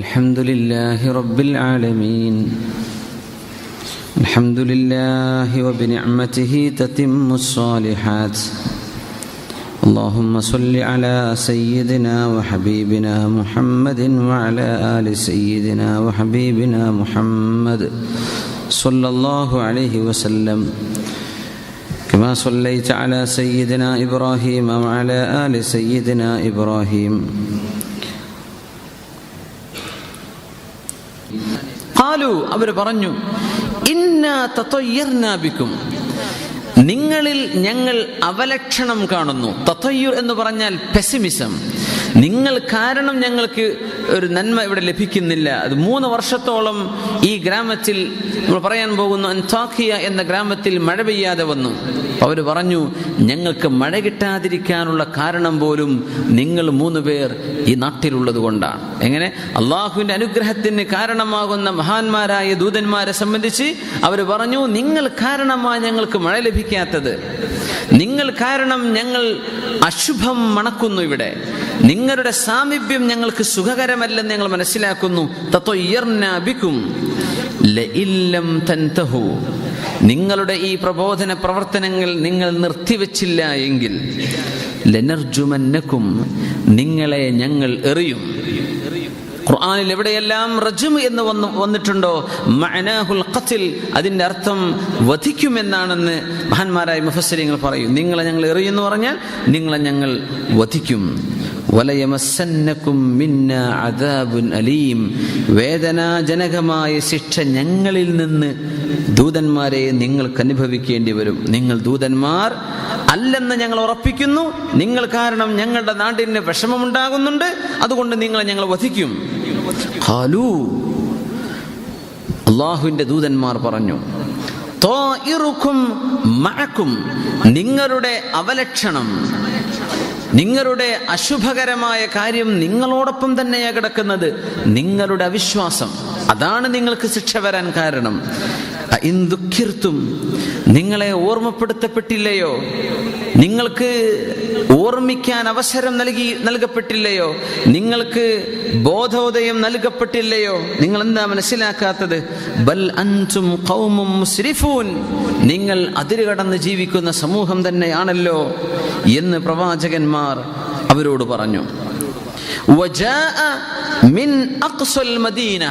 الحمد لله رب العالمين. الحمد لله وبنعمته تتم الصالحات. اللهم صل على سيدنا وحبيبنا محمد وعلى آل سيدنا وحبيبنا محمد صلى الله عليه وسلم. كما صليت على سيدنا إبراهيم وعلى آل سيدنا إبراهيم. ഖാലു അവർ പറഞ്ഞു ഇന്നാ തത്വയ്യർനാ ബിക്കും. നിങ്ങളിൽ ഞങ്ങൾ അവലക്ഷണം കാണുന്നു. തത്വയ്യൂർ എന്ന് പറഞ്ഞാൽ പെസിമിസം നിങ്ങൾ കാരണം ഞങ്ങൾക്ക് ഒരു നന്മ ഇവിടെ ലഭിക്കുന്നില്ല. അത് മൂന്ന് വർഷത്തോളം ഈ ഗ്രാമത്തിൽ നമ്മൾ പറയാൻ പോകുന്നു അൻതാഖിയ എന്ന ഗ്രാമത്തിൽ മഴ പെയ്യാതെ വന്നു. അവർ പറഞ്ഞു ഞങ്ങൾക്ക് മഴ കിട്ടാതിരിക്കാനുള്ള കാരണം പോലും നിങ്ങൾ മൂന്ന് പേർ ഈ നാട്ടിലുള്ളത് കൊണ്ടാണ്. എങ്ങനെ? അള്ളാഹുവിന്റെ അനുഗ്രഹത്തിന് കാരണമാകുന്ന മഹാന്മാരായ ദൂതന്മാരെ സംബന്ധിച്ച് അവർ പറഞ്ഞു നിങ്ങൾ കാരണമാണ് ഞങ്ങൾക്ക് മഴ ലഭിക്കാത്തത്. നിങ്ങൾ കാരണം ഞങ്ങൾ അശുഭം മണക്കുന്നു ഇവിടെ. നിങ്ങളുടെ സാമീപ്യം ഞങ്ങൾക്ക് സുഖകരമല്ലെന്ന് ഞങ്ങൾ മനസ്സിലാക്കുന്നു. തത്വയ്യർനാബിക്കും നിങ്ങളുടെ ഈ പ്രബോധന പ്രവർത്തനങ്ങൾ നിങ്ങൾ നിർത്തിവെച്ചില്ല എങ്കിൽ ലനർജുമന്നക്കും നിങ്ങളെ ഞങ്ങൾ എറിയും. ഖുർആാനിൽ എവിടെയെല്ലാം റജും എന്ന് വന്ന് വന്നിട്ടുണ്ടോ? മഅനാഹുൽ ഖത്തിൽ അതിന്റെ അർത്ഥം വധിക്കുമെന്നാണെന്ന് മഹാന്മാരായ മുഫസരിങ്ങൾ പറയും. നിങ്ങളെ ഞങ്ങൾ എറിയുമെന്ന് പറഞ്ഞാൽ നിങ്ങളെ ഞങ്ങൾ വധിക്കും. അലീം. വേദനാജനകമായ ശിക്ഷ ഞങ്ങളിൽ നിന്ന് ദൂതന്മാരെ നിങ്ങൾക്ക് അനുഭവിക്കേണ്ടി വരും. നിങ്ങൾ ദൂതന്മാർ അല്ലെന്ന് ഞങ്ങൾ ഉറപ്പിക്കുന്നു. നിങ്ങൾ കാരണം ഞങ്ങളുടെ നാടിന് വിഷമമുണ്ടാകുന്നുണ്ട്. അതുകൊണ്ട് നിങ്ങളെ ഞങ്ങൾ വധിക്കും. ഹാലു ദൂതന്മാർ പറഞ്ഞു നിങ്ങളുടെ അവലക്ഷണം നിങ്ങളുടെ അശുഭകരമായ കാര്യം നിങ്ങളോടൊപ്പം തന്നെയാണ് കിടക്കുന്നത് നിങ്ങളുടെ അവിശ്വാസം. അതാണ് നിങ്ങൾക്ക് ശിക്ഷ വരാൻ കാരണം. ദുഃഖിർത്തും നിങ്ങളെ ഓർമ്മപ്പെടുത്തപ്പെട്ടില്ലയോ? നിങ്ങൾക്ക് ഓർമ്മിക്കാൻ അവസരം നൽകി നൽകപ്പെട്ടില്ലയോ? നിങ്ങൾക്ക് ബോധോദയം നൽകപ്പെട്ടില്ലയോ? നിങ്ങൾ എന്താ മനസ്സിലാക്കാത്തത്? ബൽ അൻതും കൗമും മുസ്രിഫൂൻ. നിങ്ങൾ അതിരുകടന്ന് ജീവിക്കുന്ന സമൂഹം തന്നെയാണല്ലോ എന്ന് പ്രവാചകന്മാർ അവരോട് പറഞ്ഞു. മിൻ മദീന.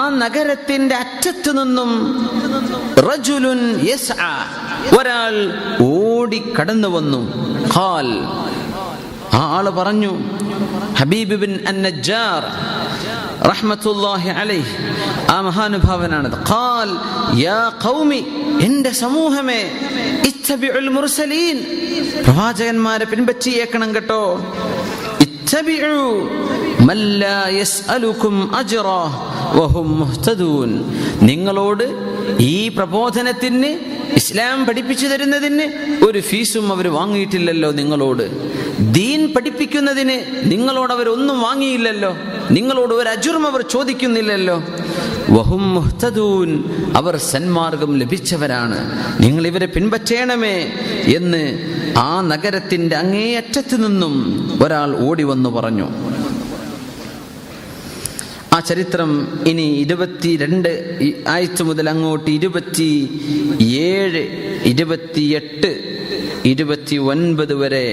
ആ നഗരത്തിന്റെ അറ്റത്തു നിന്നും ഒരാൾ ഓടി കടന്നു വന്നു. ഖാൽ ആ ആൾ പറഞ്ഞു ഹബീബ് ബിൻ അന്നജാർ ആ ഖാൽ സമൂഹമേ മുർസലീൻ പ്രവാചകന്മാരെ പിൻപറ്റിയേക്കണം കേട്ടോ. യസ്അലുകും അജ്റാ വഹും മുഹ്തദൂൻ. നിങ്ങളോട് ഈ പ്രബോധനത്തിന് ഇസ്ലാം പഠിപ്പിച്ചു തരുന്നതിന് ഒരു ഫീസും അവർ വാങ്ങിയിട്ടില്ലല്ലോ നിങ്ങളോട്. ദീൻ പഠിപ്പിക്കുന്നതിന് നിങ്ങളോട് അവർ ഒന്നും വാങ്ങിയില്ലല്ലോ. നിങ്ങളോട് ഒരു അജുറും അവർ ചോദിക്കുന്നില്ലല്ലോ. വഹും മുഹ്തദൂൻ അവർ സന്മാർഗം ലഭിച്ചവരാണ്. നിങ്ങൾ ഇവരെ പിൻപറ്റേണമേ എന്ന് ആ നഗരത്തിന്റെ അങ്ങേയറ്റത്തു നിന്നും ഒരാൾ ഓടി വന്നു പറഞ്ഞു. ചരിത്രം ഇനി ഇരുപത്തിരണ്ട് ആഴ്ച മുതൽ അങ്ങോട്ട് ഇരുപത്തി ഏഴ് ഇരുപത്തിയെട്ട് ഇരുപത്തി ഒൻപത് വരെ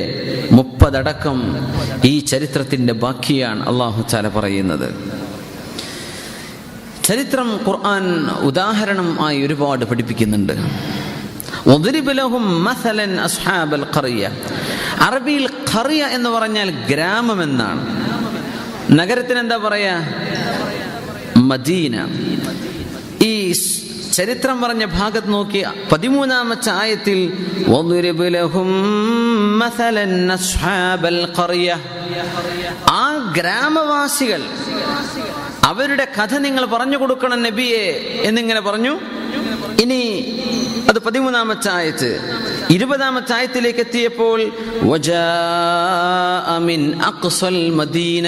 മുപ്പതടക്കം ഈ ചരിത്രത്തിന്റെ ബാക്കിയാണ് അള്ളാഹു ചാല പറയുന്നത്. ചരിത്രം ഖുർആൻ ഉദാഹരണം ആയി ഒരുപാട് പഠിപ്പിക്കുന്നുണ്ട്. അറബിയിൽ ഖറിയ എന്ന് പറഞ്ഞാൽ ഗ്രാമം എന്നാണ്. നഗരത്തിന് എന്താ പറയാ? മദീന. ഈ ചരിത്രം പറഞ്ഞ ഭാഗത്ത് നോക്കിയ പതിമൂന്നാമത്തെ ആയത്തിൽ ആ ഗ്രാമവാസികൾ അവരുടെ കഥ നിങ്ങൾ പറഞ്ഞു കൊടുക്കണം നബിയെ എന്നിങ്ങനെ പറഞ്ഞു. ഇനി അത് പതിമൂന്നാമത്തെ ആയത്ത്. ഇരുപതാമത്തെ ആയത്തിലേക്ക് എത്തിയപ്പോൾ മദീന.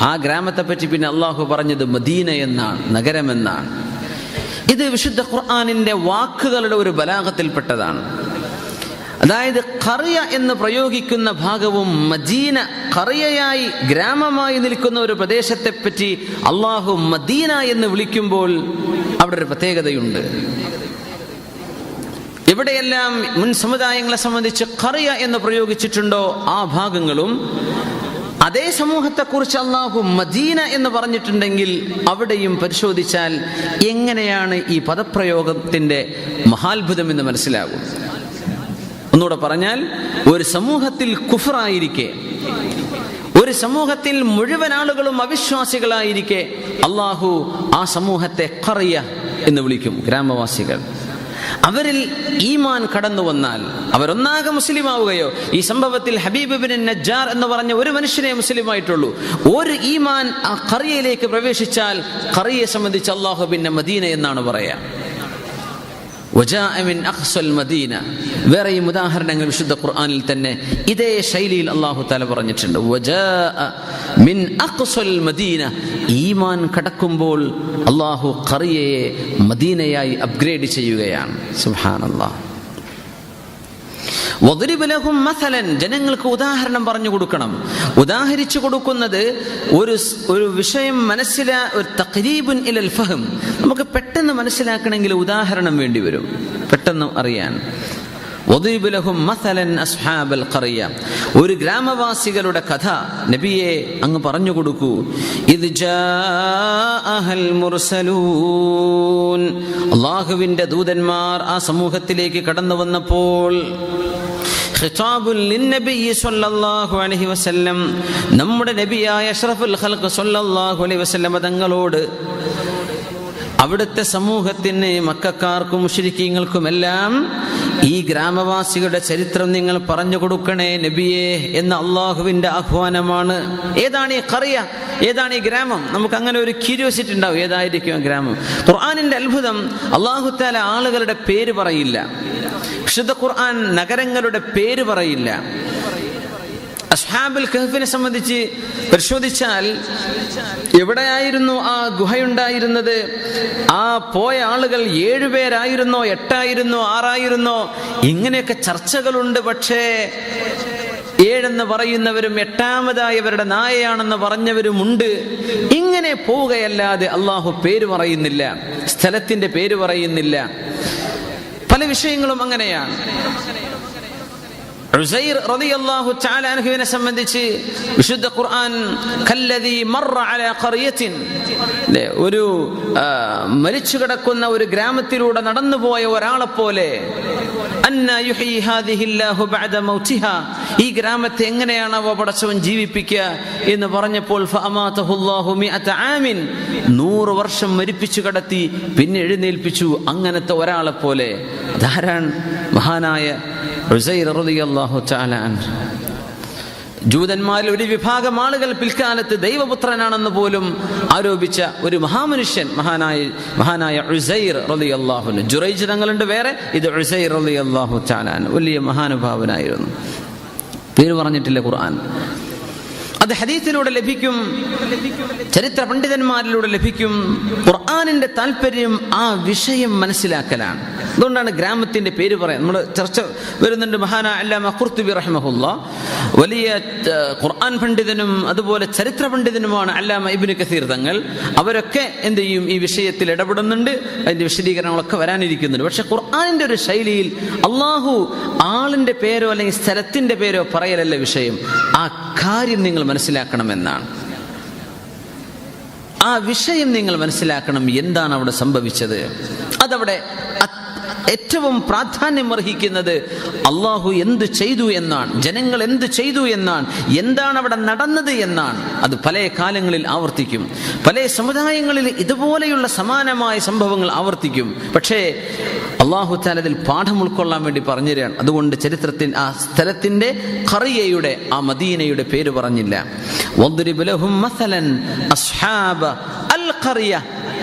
ആ ഗ്രാമത്തെ പറ്റി പിന്നെ അള്ളാഹു പറഞ്ഞത് മദീന എന്നാണ് നഗരമെന്നാണ് ഇത് വിശുദ്ധ ഖുർആാനിന്റെ വാക്കുകളുടെ ഒരു ബലാഹത്തിൽപ്പെട്ടതാണ്. അതായത് കറിയ എന്ന് പ്രയോഗിക്കുന്ന ഭാഗവും മദീന കറിയയായി ഗ്രാമമായി നിൽക്കുന്ന ഒരു പ്രദേശത്തെ പറ്റി അള്ളാഹു മദീന എന്ന് വിളിക്കുമ്പോൾ അവിടെ ഒരു പ്രത്യേകതയുണ്ട്. എവിടെയെല്ലാം മുൻ സമുദായങ്ങളെ സംബന്ധിച്ച് കറിയ എന്ന് പ്രയോഗിച്ചിട്ടുണ്ടോ ആ ഭാഗങ്ങളും അതേ സമൂഹത്തെ കുറിച്ച് അള്ളാഹു മദീന എന്ന് പറഞ്ഞിട്ടുണ്ടെങ്കിൽ അവിടെയും പരിശോധിച്ചാൽ എങ്ങനെയാണ് ഈ പദപ്രയോഗത്തിന്റെ മഹാത്ഭുതം എന്ന് മനസ്സിലാകും. ഒന്നുകൂടെ പറഞ്ഞാൽ ഒരു സമൂഹത്തിൽ കുഫറായിരിക്കെ ഒരു സമൂഹത്തിൽ മുഴുവൻ ആളുകളും അവിശ്വാസികളായിരിക്കെ അള്ളാഹു ആ സമൂഹത്തെ കറിയ എന്ന് വിളിക്കും ഗ്രാമവാസികൾ. അവരിൽ ഈമാൻ കടന്നു വന്നാൽ അവരൊന്നാകെ മുസ്ലിം ആവുകയോ ഈ സംഭവത്തിൽ ഹബീബ് ബിൻ നജ്ജാർ എന്ന് പറഞ്ഞ ഒരു മനുഷ്യനെ മുസ്ലിം ആയിട്ടുള്ളൂ ഒരു ഈമാൻ ആ കറിയയിലേക്ക് പ്രവേശിച്ചാൽ കറിയെ സംബന്ധിച്ച് അള്ളാഹു പിന്നെ മദീന എന്നാണ് പറയാ. വജാഅ മിൻ അഖ്സൽ മദീന. വേറെയും ഉദാഹരണങ്ങൾ വിശുദ്ധ ഖുർആനിൽ തന്നെ ഇതേ ശൈലിയിൽ അള്ളാഹു തല പറഞ്ഞിട്ടുണ്ട്. മിൻ അഖ്സൽ മദീന. ഈമാൻ കടക്കുമ്പോൾ അള്ളാഹു ഖറിയയെ മദീനയായി അപ്ഗ്രേഡ് ചെയ്യുകയാണ്. സുബ്ഹാനല്ലാഹ്. വദ്രിബ് ലഹും മസലൻ ജനങ്ങൾക്ക് ഉദാഹരണം പറഞ്ഞു കൊടുക്കണം. ഉദാഹരിച്ചു കൊടുക്കുന്നത് ഒരു ഒരു വിഷയം മനസ്സിലാ ഒരു തഖരീബുൻ ഇലൽ ഫഹം. നമുക്ക് പെട്ടെന്ന് മനസ്സിലാക്കണമെങ്കിൽ ഉദാഹരണം വേണ്ടി വരും. പെട്ടെന്ന് അറിയാൻ. ഒരു ഗ്രാമവാസികളുടെ കഥ നബിയെ അങ്ങ് പറഞ്ഞു കൊടുക്കൂ. ഇത് അള്ളാഹുവിന്റെ ദൂതന്മാർ ആ സമൂഹത്തിലേക്ക് കടന്നു വന്നപ്പോൾ നമ്മുടെ നബിയായ അഷ്റഫുൽ അലൈഹി തങ്ങളോട് അവിടുത്തെ സമൂഹത്തിന് മക്കാർക്കും മുഷരിക്കീങ്ങൾക്കുമെല്ലാം ഈ ഗ്രാമവാസികളുടെ ചരിത്രം നിങ്ങൾ പറഞ്ഞു കൊടുക്കണേ നബിയെ എന്ന അള്ളാഹുവിന്റെ ആഹ്വാനമാണ്. ഏതാണ് ഈ കറിയ ഏതാണ് ഈ ഗ്രാമം? നമുക്ക് അങ്ങനെ ഒരു ക്യൂരിയോസിറ്റി ഉണ്ടാവും. ഏതായിരിക്കും ഗ്രാമം? ഖുർആാനിന്റെ അത്ഭുതം അള്ളാഹുത്താല ആളുകളുടെ പേര് പറയില്ല. വിശുദ്ധ ഖുർആൻ നഗരങ്ങളുടെ പേര് പറയില്ല. അസ്ഹാബുൽ കഹഫിനെ സംബന്ധിച്ച് പരിശോധിച്ചാൽ എവിടെയായിരുന്നു ആ ഗുഹയുണ്ടായിരുന്നത്? ആ പോയ ആളുകൾ ഏഴുപേരായിരുന്നോ എട്ടായിരുന്നോ ആറായിരുന്നോ? ഇങ്ങനെയൊക്കെ ചർച്ചകളുണ്ട്. പക്ഷേ ഏഴെന്ന് പറയുന്നവരും എട്ടാമതായവരുടെ നായയാണെന്ന് പറഞ്ഞവരുമുണ്ട്. ഇങ്ങനെ പോവുകയല്ലാതെ അള്ളാഹു പേര് പറയുന്നില്ല സ്ഥലത്തിന്റെ പേര് പറയുന്നില്ല. പല വിഷയങ്ങളും അങ്ങനെയാണ്. അൻഹുവിനെ സംബന്ധിച്ച് വിശുദ്ധ ഖുർആൻ കല്ലദീ മർറ അലാ ഖറിയത്തിൻ ഒരു മരിച്ചു കിടക്കുന്ന ഒരു ഗ്രാമത്തിലൂടെ നടന്നുപോയ ഒരാളെ പോലെ ഈ ഗ്രാമത്തെ എങ്ങനെയാണ് അവ പടച്ചവൻ ജീവിപ്പിക്കുക എന്ന് പറഞ്ഞപ്പോൾ നൂറ് വർഷം മരിപ്പിച്ചു കടത്തി പിന്നെ എഴുന്നേൽപ്പിച്ചു അങ്ങനത്തെ ഒരാളെ പോലെ ധാരാൻ മഹാനായ ജൂതന്മാരിൽ ഒരു വിഭാഗം ആളുകൾ പിൽക്കാലത്ത് ദൈവപുത്രനാണെന്ന് പോലും ആരോപിച്ച ഒരു മഹാമനുഷ്യൻ മഹാനായ മഹാനായ ഉസൈർ റളിയല്ലാഹു ജുറൈജ് തങ്ങളുണ്ട് വേറെ ഇത് ഉസൈർ റളിയല്ലാഹു തആല വലിയ മഹാനുഭാവനായിരുന്നു. പേര് പറഞ്ഞിട്ടില്ല ഖുർആൻ. അത് ഹദീസിലൂടെ ലഭിക്കും ചരിത്ര പണ്ഡിതന്മാരിലൂടെ ലഭിക്കും. ഖുർആാനിന്റെ താല്പര്യം ആ വിഷയം മനസ്സിലാക്കലാണ്. അതുകൊണ്ടാണ് ഗ്രാമത്തിന്റെ പേര് പറയാൻ നമ്മൾ ചർച്ച വരുന്നുണ്ട് മഹാന അല്ലാമ ഖുർത്തുബി റഹ്മഹുല്ല. വലിയ ഖുർആൻ പണ്ഡിതനും അതുപോലെ ചരിത്ര പണ്ഡിതനുമാണ് അല്ലാമ ഇബ്നു കസീർ തങ്ങൾ. അവരൊക്കെ എന്ത് ചെയ്യും? ഈ വിഷയത്തിൽ ഇടപെടുന്നുണ്ട്. അതിന്റെ വിശദീകരണങ്ങളൊക്കെ വരാനിരിക്കുന്നുണ്ട്. പക്ഷെ ഖുർആാനിന്റെ ഒരു ശൈലിയിൽ അള്ളാഹു ആളിന്റെ പേരോ അല്ലെങ്കിൽ സ്ഥലത്തിന്റെ പേരോ പറയലല്ല വിഷയം. ആ കാര്യം നിങ്ങൾ മനസ്സിലാക്കണമെന്നാണ്. ആ വിഷയം നിങ്ങൾ മനസ്സിലാക്കണം. എന്താണ് അവിടെ സംഭവിച്ചത്? അതവിടെ അത് ഏറ്റവും പ്രാധാന്യം അർഹിക്കുന്നത് അള്ളാഹു എന്ത് ചെയ്തു എന്നാണ് ജനങ്ങൾ എന്ത് ചെയ്തു എന്നാണ് എന്താണ് അവിടെ നടന്നത് എന്നാണ്. അത് പല കാലങ്ങളിൽ ആവർത്തിക്കും. പല സമുദായങ്ങളിൽ ഇതുപോലെയുള്ള സമാനമായ സംഭവങ്ങൾ ആവർത്തിക്കും. പക്ഷേ അള്ളാഹു താലതിൽ പാഠം ഉൾക്കൊള്ളാൻ വേണ്ടി പറഞ്ഞു തരാണ് അതുകൊണ്ട് ചരിത്രത്തിൽ ആ സ്ഥലത്തിന്റെ ഖറിയയുടെ ആ മദീനയുടെ പേര് പറഞ്ഞില്ല.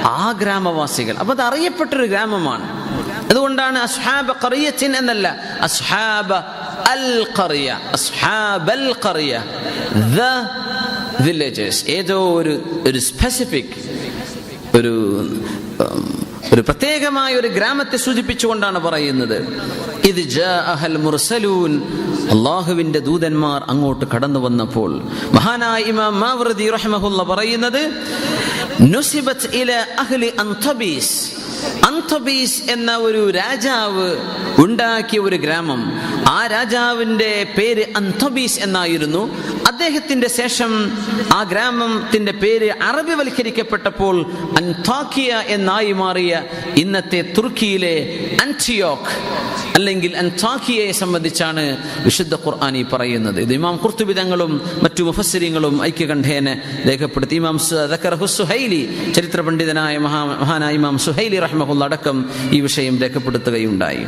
ആ ഗ്രാമവാസികൾ. അപ്പൊ അത് അറിയപ്പെട്ടൊരു ഗ്രാമമാണ്. അതുകൊണ്ടാണ് അസ്ഹാബ കറിയത്തിൻ എന്നല്ല അസ്ഹാബ അൽ കറിയ അസ്ഹാബ് അൽ ഖറിയ ദ വില്ലേജേഴ്സ് ഏതോ ഒരു ഒരു സ്പെസിഫിക് ഒരു ഒരു പ്രത്യേകമായ ഒരു ഗ്രാമത്തെ സൂചിപ്പിച്ചുകൊണ്ടാണ് പറയുന്നത്. ഇത് മുർസലൂൻ. അള്ളാഹുവിന്റെ ദൂതന്മാർ അങ്ങോട്ട് കടന്നു വന്നപ്പോൾ മഹാനായ ഇമാം മാവൃതി റഹ്മഹുല്ല പറയുന്നത് നുസിബത്ത് ഇല അഹ്ലി അൻതബീസ്. അന്തബീസ് എന്ന ഒരു രാജാവ് ഉണ്ടാക്കിയ ഒരു ഗ്രാമം. ആ രാജാവിന്റെ പേര് അന്തബീസ് എന്നായിരുന്നു. അദ്ദേഹത്തിന്റെ ശേഷം ആ ഗ്രാമത്തിന്റെ പേര് അറബിവൽക്കരിക്കപ്പെട്ടപ്പോൾ അൻതാക്കിയ എന്നായി മാറിയ ഇന്നത്തെ തുർക്കിയിലെ അന്റിയോക്ക് അല്ലെങ്കിൽ അൻതാഖിയയെ സംബന്ധിച്ചാണ് വിശുദ്ധ ഖുർആൻ ഈ പറയുന്നത്. ഇത് ഇമാം കുർത്തുബിതങ്ങളും മറ്റു മുഫസ്സിരിങ്ങളും ഐക്യകണ്ഠേനെ രേഖപ്പെടുത്തി. ഇമാം സുഹൈലി ചരിത്ര പണ്ഡിതനായ മഹാ മഹാനായ ഇമാം സുഹൈലി റഹ്മഹുല്ല അടക്കം ഈ വിഷയം രേഖപ്പെടുത്തുകയുണ്ടായി.